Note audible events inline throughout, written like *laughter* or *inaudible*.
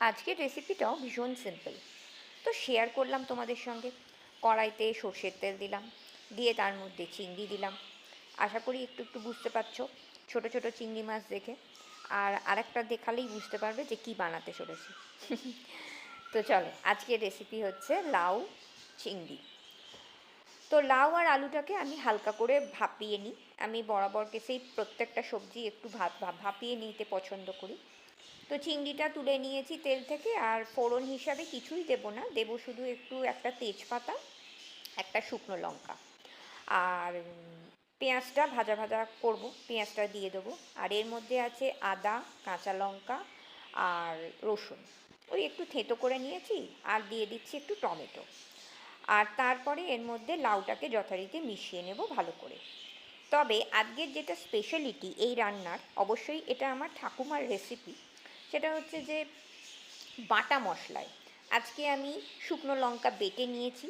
আজকের রেসিপিটাও ভীষণ সিম্পল তো শেয়ার করলাম তোমাদের সঙ্গে। কড়াইতে সর্ষের তেল দিলাম, দিয়ে তার মধ্যে চিংড়ি দিলাম। আশা করি একটু একটু বুঝতে পারছ, ছোট ছোট চিংড়ি মাছ দেখে। আর আরেকটা দেখালেই বুঝতে পারবে যে কি বানাতে চলেছি। *laughs* তো চলো, আজকের রেসিপি হচ্ছে লাউ, চিংড়ি। তো লাউ আর আলুটাকে আমি হালকা করে ভাপিয়ে নিই। আমি বরাবরকে সেই প্রত্যেকটা সবজি একটু ভাপ, ভাপ- ভাপিয়ে নিতে পছন্দ করি। তো চিংড়িটা তুলে নিয়েছি তেল থেকে আর ফোড়ন হিসাবে কিছুই দেবো না। দেবো শুধু একটু একটা তেজপাতা, একটা শুকনো লঙ্কা। আর পেঁয়াজটা ভাজা ভাজা করব, পেঁয়াজটা দিয়ে দেবো। আর এর মধ্যে আছে আদা, কাঁচা লঙ্কা আর রসুন। ওই একটু থেঁতো করে নিয়েছি আর দিয়ে দিচ্ছি একটু টমেটো। আর তারপরে এর মধ্যে লাউটাকে যথারীতি মিশিয়ে নেব ভালো করে। তবে আজকের যেটা স্পেশালিটি এই রান্নার, অবশ্যই এটা আমার ঠাকুমার রেসিপি সেটা হচ্ছে যে বাটা মশলায়। আজকে আমি শুকনো লঙ্কা বেটে নিয়েছি,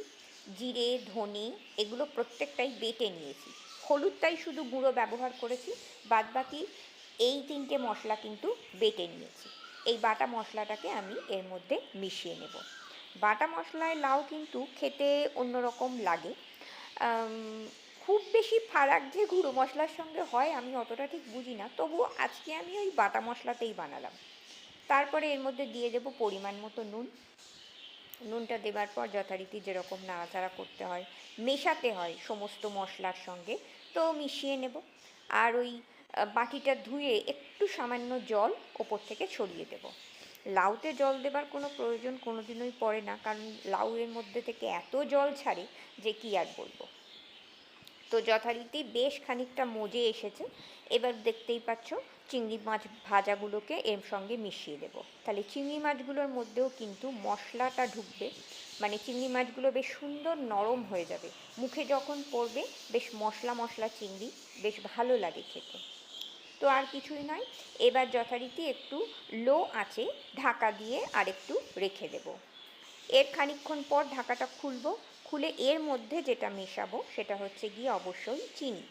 জিরে, ধনে, এগুলো প্রত্যেকটাই বেটে নিয়েছি। হলুদটাই শুধু গুঁড়ো ব্যবহার করেছি, বাদবাকি এই তিনটে মশলা কিন্তু বেটে নিয়েছি। এই বাটা মশলাটাকে আমি এর মধ্যে মিশিয়ে নেব। বাটা মশলায় লাউ কিন্তু খেতে অন্যরকম লাগে। খুব বেশি ফারাক যে গুঁড়ো মশলার সঙ্গে হয় আমি অতটা ঠিক বুঝি না। তবুও আজকে আমি ওই বাটা মশলাতেই বানালাম। তারপরে এর মধ্যে দিয়ে দেবো পরিমাণ মতো নুন। নুনটা দেবার পর যথারীতি যেরকম নাড়াচাড়া করতে হয়, মেশাতে হয় সমস্ত মশলার সঙ্গে, তো মিশিয়ে নেব। আর ওই বাটিটা ধুয়ে একটু সামান্য জল ওপর থেকে ছড়িয়ে দেব। লাউতে জল দেবার কোনো প্রয়োজন কোনো দিনই পড়ে না, কারণ লাউয়ের মধ্যে থেকে এত জল ছাড়ে যে কি আর বলব। তো যথারীতি বেশ খানিকটা মজে এসেছে। এবার দেখতেই পাচ্ছ চিংড়ি মাছ ভাজাগুলোকে এর সঙ্গে মিশিয়ে দেব। তাহলে চিংড়ি মাছগুলোর মধ্যেও কিন্তু মশলাটা ঢুকবে। মানে চিংড়ি মাছগুলো বেশ সুন্দর নরম হয়ে যাবে। মুখে যখন পড়বে, বেশ মশলা মশলা চিংড়ি, বেশ ভালো লাগে খেতে। তো আর কিছুই নয়। এবার যথারীতি একটু লো আঁচে ঢাকা দিয়ে আর একটু রেখে দেব। এর খানিকক্ষণ পর ঢাকাটা খুলবো। খুলে এর মধ্যে যেটা মেশাবো সেটা হচ্ছে গিয়ে অবশ্যই চিনি।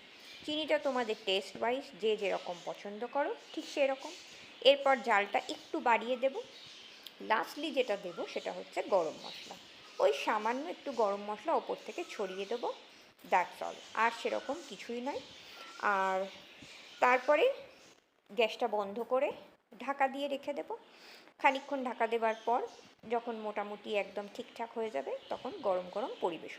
চিনিটা তোমাদের টেস্ট ওয়াইজ যে যেরকম পছন্দ করো, ঠিক সেরকম। এরপর জালটা একটু বাড়িয়ে দেব। লাস্টলি যেটা দেবো সেটা হচ্ছে গরম মশলা। ওই সামান্য একটু গরম মশলা ওপর থেকে ছড়িয়ে দেবো দ্যাটস অল আর সেরকম কিছুই নয়। আর তারপরে গ্যাসটা বন্ধ করে ঢাকা দিয়ে রেখে দেব। খানিকক্ষণ ঢাকা দেওয়ার পর যখন মোটামুটি একদম ঠিকঠাক হয়ে যাবে, তখন গরম গরম পরিবেশন